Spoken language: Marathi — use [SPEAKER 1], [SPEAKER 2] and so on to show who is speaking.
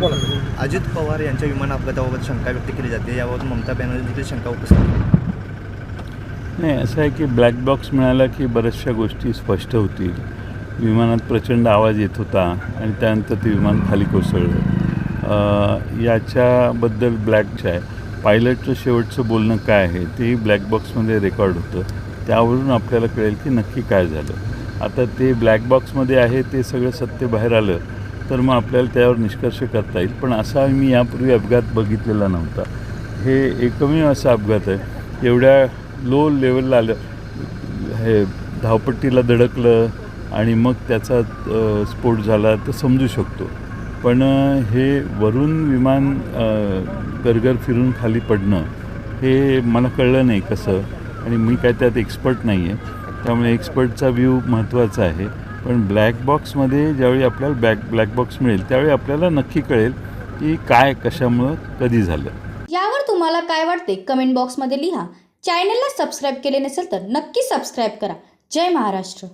[SPEAKER 1] बोला
[SPEAKER 2] अजित पवार यांच्या विमान अपघाताबाबत शंका व्यक्त केली जाते. याबाबत ममता बॅनर्जी देखील शंका उपस्थित.
[SPEAKER 3] नाही असं आहे की ब्लॅक बॉक्स मिळाला की बऱ्याचशा गोष्टी स्पष्ट होतील. विमानात प्रचंड आवाज येत होता आणि त्यानंतर ते विमान खाली कोसळलं. याच्याबद्दल ब्लॅकचं आहे पायलटचं शेवटचं बोलणं काय आहे तेही ब्लॅक बॉक्समध्ये रेकॉर्ड होतं. त्यावरून आपल्याला कळेल की नक्की काय झालं. आता ते ब्लॅक बॉक्समध्ये आहे ते सगळं सत्य बाहेर आलं. तर मग आपल्याला त्यावर निष्कर्ष करता येईल. पण असा मी यापूर्वी अपघात बघितलेला नव्हता. हे एकमेव असा अपघात आहे. एवढ्या लो लेवलला आलं हे धावपट्टीला धडकलं आणि मग त्याचा स्फोट झाला तर समजू शकतो. पण हे वरून विमान गरगर फिरून खाली पडणं हे मला कळलं नाही कसं. आणि मी काय त्यात एक्सपर्ट नाही आहे त्यामुळे एक्सपर्टचा व्ह्यू महत्त्वाचा आहे. पण ब्लॅक बॉक्समध्ये ज्यावेळी आपल्याला बॅक ब्लॅक बॉक्स मिळेल त्यावेळी आपल्याला नक्की कळेल की काय कशामुळं कधी झालं.
[SPEAKER 4] यावर तुम्हाला काय वाटते कमेंट बॉक्समध्ये लिहा. चॅनलला सबस्क्राईब केले नसेल तर नक्की सबस्क्राईब करा. जय महाराष्ट्र.